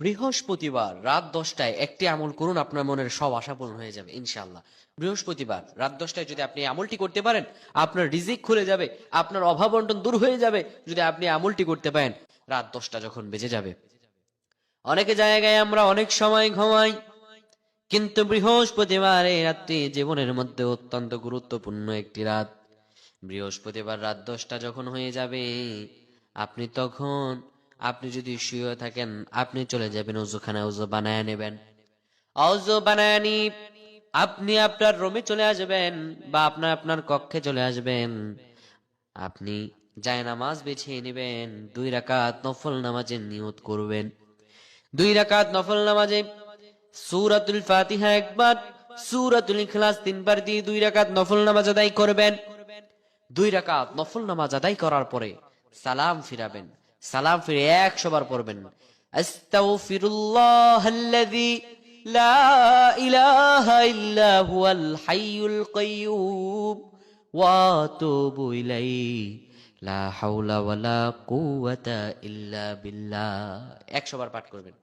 বৃহস্পতিবার রাত দশটায় একটি আমল করুন, আপনার মনের সব আশা পূরণ হয়ে যাবে ইনশাল্লাহ বৃহস্পতিবার রাত দশটায় যদি আপনি আমলটি করতে পারেন, আপনার রিজিক খুলে যাবে, আপনার অভাব বন্টন দূর হয়ে যাবে যদি আপনি আমলটি করতে পারেন, রাত দশটা যখন বেজে যাবে। অনেকে জায়গায় আমরা অনেক সময় ঘুমাই, কিন্তু বৃহস্পতিবার এই রাত্রি জীবনের মধ্যে অত্যন্ত গুরুত্বপূর্ণ একটি রাত। বৃহস্পতিবার রাত দশটা যখন হয়ে যাবে, আপনি তখন আপনি যদি শুয়ে থাকেন, আপনি চলে যাবেন উজুখানা উজু বানায় নেবেন। অজু বানায় নি, আপনি আপনার রুমে চলে আসবেন বা আপনার আপনার কক্ষে চলে আসবেন। আপনি যায় নামাজ বেছিয়ে নেবেন, দুই রাকাত নফল নামাজের নিয়ত করবেন। দুই রাকাত নফল নামাজে সূরাতুল ফাতিহা একবার, সূরাতুল ইখলাস তিনবার দিয়ে দুই রাকাত নফল নামাজ আদায় করবেন। দুই রাকাত নফল নামাজ আদায় করার পরে সালাম ফিরাবেন। সালাম ফিরে একশো বার পড়বেন। আস্তাগফিরুল্লাহাল্লাযী লা ইলাহা ইল্লা হুয়াল হাইয়ুল ওয়া আতুবু ইলাইহি। লা হাওলা ওয়ালা ইল্লা বিল্লাহ। একশো বার পাঠ করবেন।